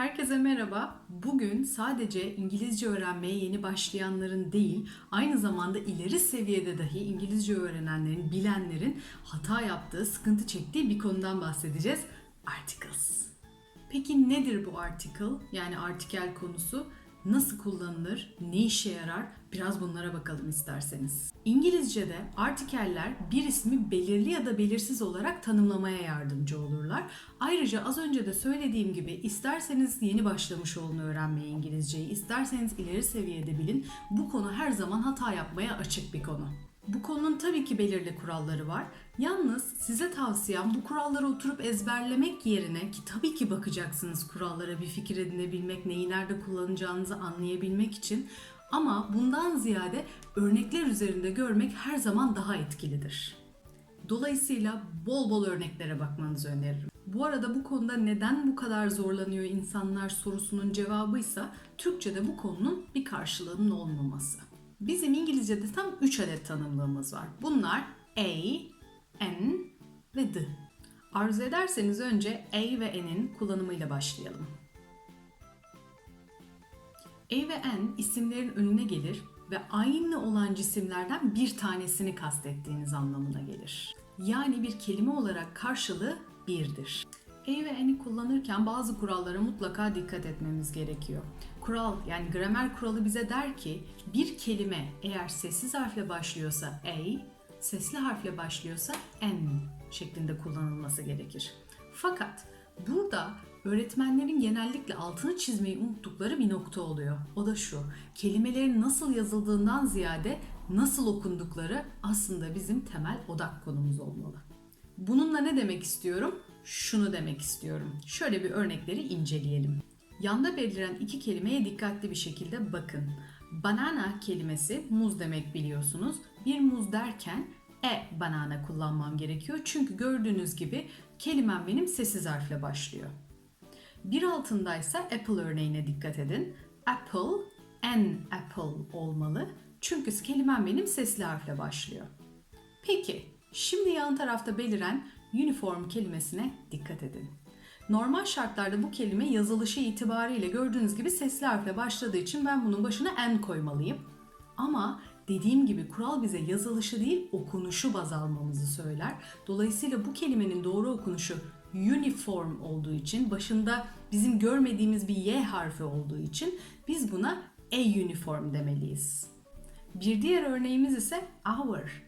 Herkese merhaba. Bugün sadece İngilizce öğrenmeye yeni başlayanların değil, aynı zamanda ileri seviyede dahi İngilizce öğrenenlerin, bilenlerin hata yaptığı, sıkıntı çektiği bir konudan bahsedeceğiz. Articles. Peki nedir bu article? Yani artikel konusu nasıl kullanılır, ne işe yarar? Biraz bunlara bakalım isterseniz. İngilizce'de artikeller bir ismi belirli ya da belirsiz olarak tanımlamaya yardımcı olurlar. Ayrıca az önce de söylediğim gibi isterseniz yeni başlamış olun öğrenmeye İngilizceyi, isterseniz ileri seviyede bilin. Bu konu her zaman hata yapmaya açık bir konu. Bu konunun tabii ki belirli kuralları var. Yalnız size tavsiyem bu kuralları oturup ezberlemek yerine ki tabii ki bakacaksınız kurallara bir fikir edinebilmek, neyi nerede kullanacağınızı anlayabilmek için ama bundan ziyade örnekler üzerinde görmek her zaman daha etkilidir. Dolayısıyla bol bol örneklere bakmanızı öneririm. Bu arada bu konuda neden bu kadar zorlanıyor insanlar sorusunun cevabıysa Türkçe'de bu konunun bir karşılığının olmaması. Bizim İngilizce'de tam 3 adet tanımlığımız var. Bunlar a, n ve the. Arzu ederseniz önce a ve n'in kullanımıyla başlayalım. A ve N isimlerin önüne gelir ve aynı olan cisimlerden bir tanesini kastettiğiniz anlamına gelir. Yani bir kelime olarak karşılığı birdir. A ve N'i kullanırken bazı kurallara mutlaka dikkat etmemiz gerekiyor. Kural yani gramer kuralı bize der ki bir kelime eğer sessiz harfle başlıyorsa A, sesli harfle başlıyorsa N şeklinde kullanılması gerekir. Fakat burada öğretmenlerin genellikle altını çizmeyi unuttukları bir nokta oluyor. O da şu, kelimelerin nasıl yazıldığından ziyade nasıl okundukları aslında bizim temel odak konumuz olmalı. Bununla ne demek istiyorum? Şunu demek istiyorum. Şöyle bir örnekleri inceleyelim. Yanda beliren iki kelimeye dikkatli bir şekilde bakın. Banana kelimesi muz demek biliyorsunuz. Bir muz derken e banana kullanmam gerekiyor. Çünkü gördüğünüz gibi kelimem benim sessiz harfle başlıyor. Bir altındaysa apple örneğine dikkat edin. Apple, an apple olmalı. Çünkü kelimem benim sesli harfle başlıyor. Peki, şimdi yan tarafta beliren uniform kelimesine dikkat edin. Normal şartlarda bu kelime yazılışı itibariyle gördüğünüz gibi sesli harfle başladığı için ben bunun başına n koymalıyım. Ama dediğim gibi kural bize yazılışı değil okunuşu baz almamızı söyler. Dolayısıyla bu kelimenin doğru okunuşu uniform olduğu için başında bizim görmediğimiz bir y harfi olduğu için biz buna a uniform demeliyiz. Bir diğer örneğimiz ise hour.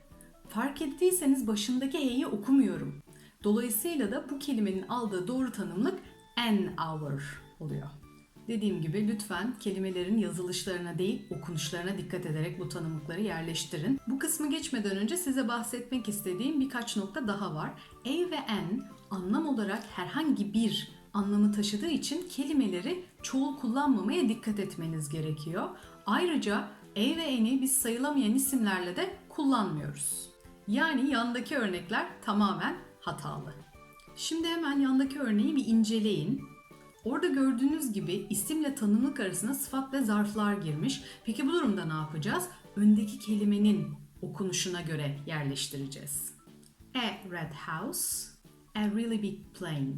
Fark ettiyseniz başındaki e'yi okumuyorum. Dolayısıyla da bu kelimenin aldığı doğru tanımlık an hour oluyor. Dediğim gibi lütfen kelimelerin yazılışlarına değil okunuşlarına dikkat ederek bu tanımlıkları yerleştirin. Bu kısmı geçmeden önce size bahsetmek istediğim birkaç nokta daha var. A ve N anlam olarak herhangi bir anlamı taşıdığı için kelimeleri çoğul kullanmamaya dikkat etmeniz gerekiyor. Ayrıca A ve N'i biz sayılamayan isimlerle de kullanmıyoruz. Yani yandaki örnekler tamamen hatalı. Şimdi hemen yandaki örneği bir inceleyin. Orada gördüğünüz gibi isimle tanımlık arasına sıfat ve zarflar girmiş. Peki bu durumda ne yapacağız? Öndeki kelimenin okunuşuna göre yerleştireceğiz. A red house, a really big plane.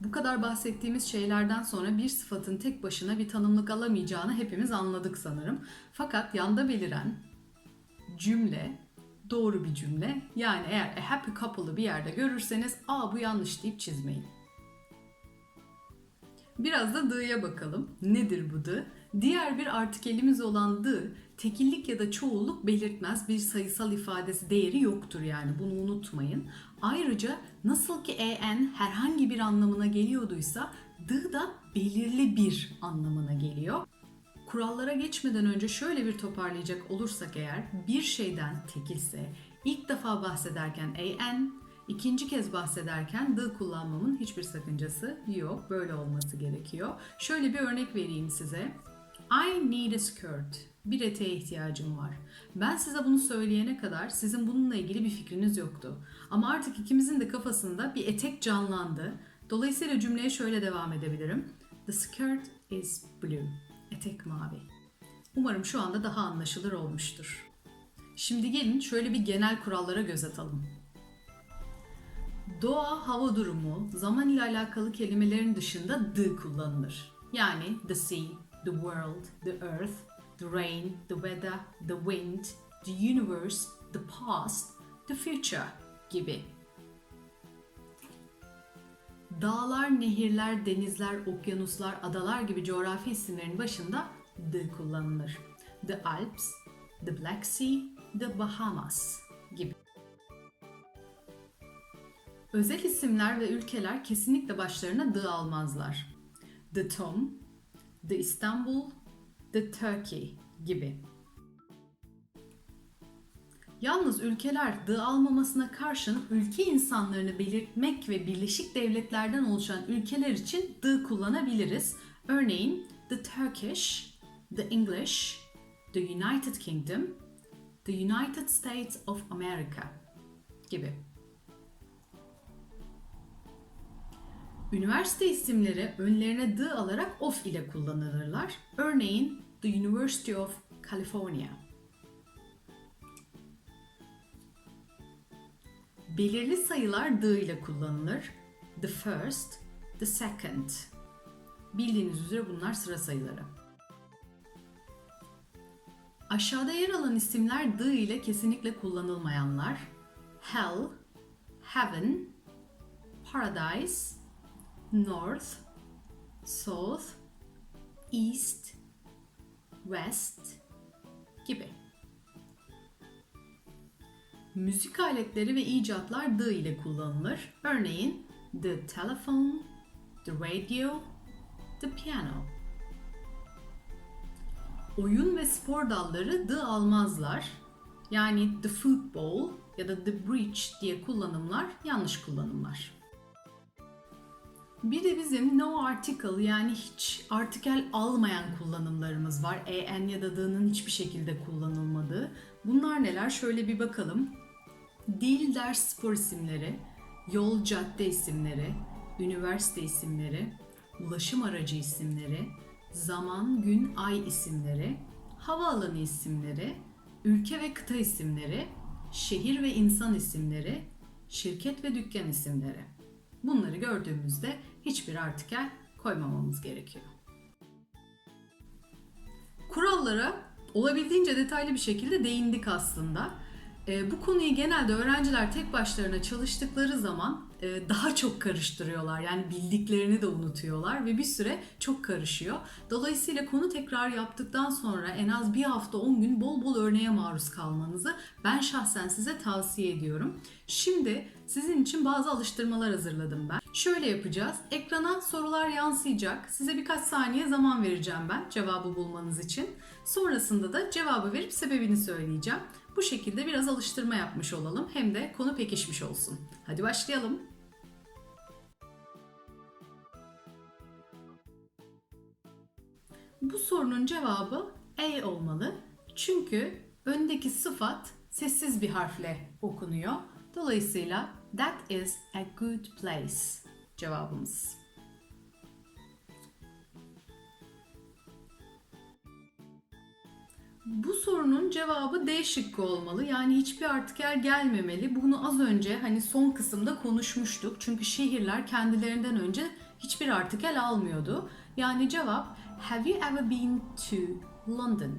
Bu kadar bahsettiğimiz şeylerden sonra bir sıfatın tek başına bir tanımlık alamayacağını hepimiz anladık sanırım. Fakat yanda beliren cümle doğru bir cümle. Yani eğer a happy couple'ı bir yerde görürseniz aa bu yanlış deyip çizmeyin. Biraz da the'ya bakalım. Nedir bu the? Diğer bir artikelimiz olan the, tekillik ya da çoğulluk belirtmez bir sayısal ifadesi değeri yoktur yani bunu unutmayın. Ayrıca nasıl ki en herhangi bir anlamına geliyorduysa the da belirli bir anlamına geliyor. Kurallara geçmeden önce şöyle bir toparlayacak olursak eğer bir şeyden tekilse ilk defa bahsederken an, ikinci kez bahsederken the kullanmamın hiçbir sakıncası yok. Böyle olması gerekiyor. Şöyle bir örnek vereyim size. I need a skirt. Bir eteğe ihtiyacım var. Ben size bunu söyleyene kadar sizin bununla ilgili bir fikriniz yoktu. Ama artık ikimizin de kafasında bir etek canlandı. Dolayısıyla cümleye şöyle devam edebilirim. The skirt is blue. Etek mavi. Umarım şu anda daha anlaşılır olmuştur. Şimdi gelin şöyle bir genel kurallara göz atalım. Doğa, hava durumu, zaman ile alakalı kelimelerin dışında the kullanılır. Yani the sea, the world, the earth, the rain, the weather, the wind, the universe, the past, the future gibi. Dağlar, nehirler, denizler, okyanuslar, adalar gibi coğrafi isimlerin başında the kullanılır. The Alps, the Black Sea, the Bahamas gibi. Özel isimler ve ülkeler kesinlikle başlarına the almazlar. The Tom, The Istanbul, The Turkey gibi. Yalnız ülkeler the almamasına karşın ülke insanlarını belirtmek ve Birleşik Devletler'den oluşan ülkeler için the kullanabiliriz. Örneğin the Turkish, the English, the United Kingdom, the United States of America gibi. Üniversite isimleri önlerine the alarak of ile kullanılırlar. Örneğin the University of California. Belirli sayılar the ile kullanılır. The first, the second. Bildiğiniz üzere bunlar sıra sayıları. Aşağıda yer alan isimler the ile kesinlikle kullanılmayanlar. Hell, Heaven, Paradise, North, South, East, West gibi. Müzik aletleri ve icatlar the ile kullanılır. Örneğin the telephone, the radio, the piano. Oyun ve spor dalları the almazlar. Yani the football ya da the bridge diye kullanımlar yanlış kullanımlar. Bir de bizim no article yani hiç artikel almayan kullanımlarımız var. En ya da the'nın hiçbir şekilde kullanılmadığı. Bunlar neler? Şöyle bir bakalım. Dil, ders, spor isimleri, yol, cadde isimleri, üniversite isimleri, ulaşım aracı isimleri, zaman, gün, ay isimleri, havaalanı isimleri, ülke ve kıta isimleri, şehir ve insan isimleri, şirket ve dükkan isimleri. Bunları gördüğümüzde hiçbir artikel koymamamız gerekiyor. Kurallara olabildiğince detaylı bir şekilde değindik aslında. E, bu konuyu genelde öğrenciler tek başlarına çalıştıkları zaman e, daha çok karıştırıyorlar. Yani bildiklerini de unutuyorlar ve bir süre çok karışıyor. Dolayısıyla konu tekrar yaptıktan sonra en az bir hafta 10 gün bol bol örneğe maruz kalmanızı ben şahsen size tavsiye ediyorum. Şimdi sizin için bazı alıştırmalar hazırladım ben. Şöyle yapacağız. Ekrana sorular yansıyacak. Size birkaç saniye zaman vereceğim ben cevabı bulmanız için. Sonrasında da cevabı verip sebebini söyleyeceğim. Bu şekilde biraz alıştırma yapmış olalım. Hem de konu pekişmiş olsun. Hadi başlayalım. Bu sorunun cevabı A olmalı. Çünkü öndeki sıfat sessiz bir harfle okunuyor. Dolayısıyla that is a good place cevabımız. Bu sorunun cevabı D şıkkı olmalı. Yani hiçbir artikel gelmemeli. Bunu az önce hani son kısımda konuşmuştuk. Çünkü şehirler kendilerinden önce hiçbir artikel almıyordu. Yani cevap Have you ever been to London?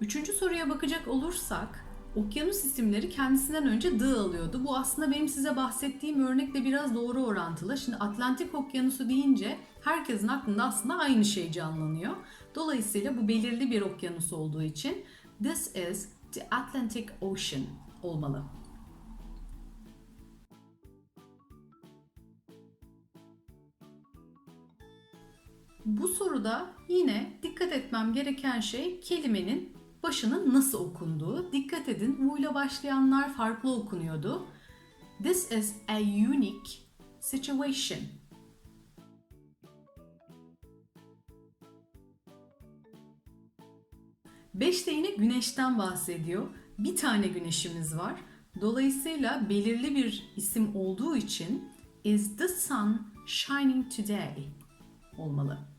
Üçüncü soruya bakacak olursak okyanus isimleri kendisinden önce the alıyordu. Bu aslında benim size bahsettiğim örnekle biraz doğru orantılı. Şimdi Atlantik Okyanusu deyince herkesin aklında aslında aynı şey canlanıyor. Dolayısıyla bu belirli bir okyanus olduğu için this is the Atlantic Ocean olmalı. Bu soruda yine dikkat etmem gereken şey kelimenin başının nasıl okunduğu. Dikkat edin U ile başlayanlar farklı okunuyordu. This is a unique situation. Beşte yine güneşten bahsediyor. Bir tane güneşimiz var. Dolayısıyla belirli bir isim olduğu için is the sun shining today olmalı.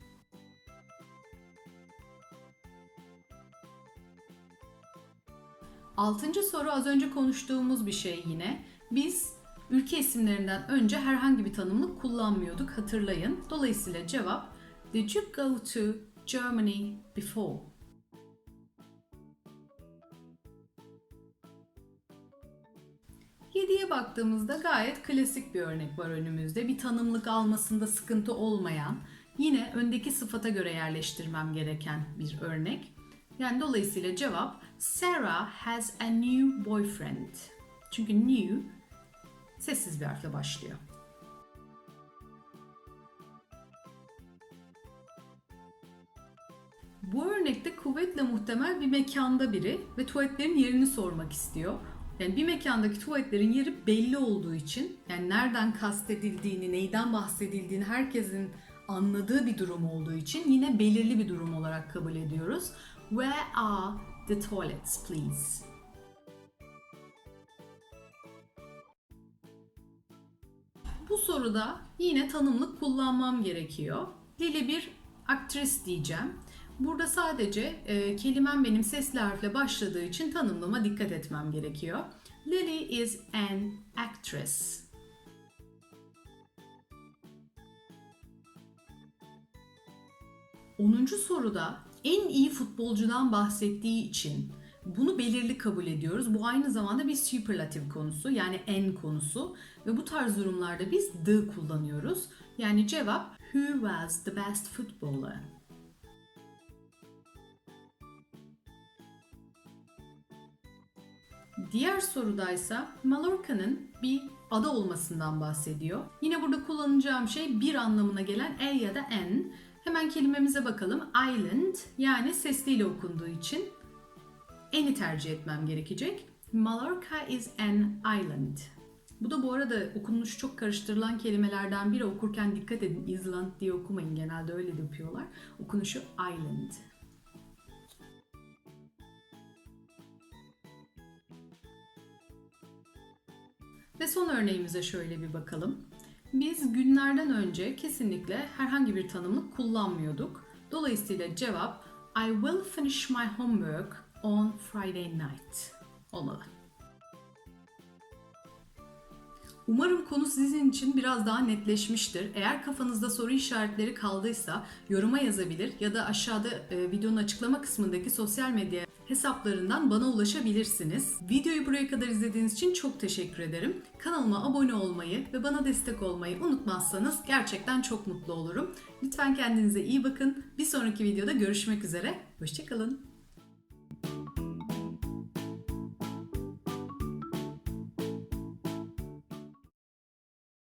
Altıncı soru az önce konuştuğumuz bir şey yine. Biz ülke isimlerinden önce herhangi bir tanımlık kullanmıyorduk hatırlayın. Dolayısıyla cevap Did you go to Germany before? Yediye baktığımızda gayet klasik bir örnek var önümüzde. Bir tanımlık almasında sıkıntı olmayan, yine öndeki sıfata göre yerleştirmem gereken bir örnek. Yani dolayısıyla cevap Sarah has a new boyfriend. Çünkü new sessiz bir harfle başlıyor. Bu örnekte kuvvetle muhtemel bir mekanda biri ve tuvaletlerin yerini sormak istiyor. Yani bir mekandaki tuvaletlerin yeri belli olduğu için yani nereden kastedildiğini, neyden bahsedildiğini herkesin anladığı bir durum olduğu için yine belirli bir durum olarak kabul ediyoruz. Where are the toilets please? Bu soruda yine tanımlık kullanmam gerekiyor. Lili bir aktris diyeceğim. Burada sadece e, kelimem benim sesli harfle başladığı için tanımlama dikkat etmem gerekiyor. Lily is an actress. Onuncu soruda en iyi futbolcudan bahsettiği için bunu belirli kabul ediyoruz. Bu aynı zamanda bir superlatif konusu yani en konusu ve bu tarz durumlarda biz the kullanıyoruz. Yani cevap who was the best footballer? Diğer sorudaysa Mallorca'nın bir ada olmasından bahsediyor. Yine burada kullanacağım şey bir anlamına gelen e ya da n. Hemen kelimemize bakalım. Island yani sesliyle okunduğu için n'i tercih etmem gerekecek. Mallorca is an island. Bu da bu arada okunuşu çok karıştırılan kelimelerden biri. Okurken dikkat edin. Island diye okumayın. Genelde öyle de yapıyorlar. Okunuşu island. Ve son örneğimize şöyle bir bakalım. Biz günlerden önce kesinlikle herhangi bir tanımlık kullanmıyorduk. Dolayısıyla cevap I will finish my homework on Friday night olmalı. Umarım konu sizin için biraz daha netleşmiştir. Eğer kafanızda soru işaretleri kaldıysa yoruma yazabilir ya da aşağıda e, videonun açıklama kısmındaki sosyal medya hesaplarından bana ulaşabilirsiniz. Videoyu buraya kadar izlediğiniz için çok teşekkür ederim. Kanalıma abone olmayı ve bana destek olmayı unutmazsanız gerçekten çok mutlu olurum. Lütfen kendinize iyi bakın. Bir sonraki videoda görüşmek üzere. Hoşçakalın.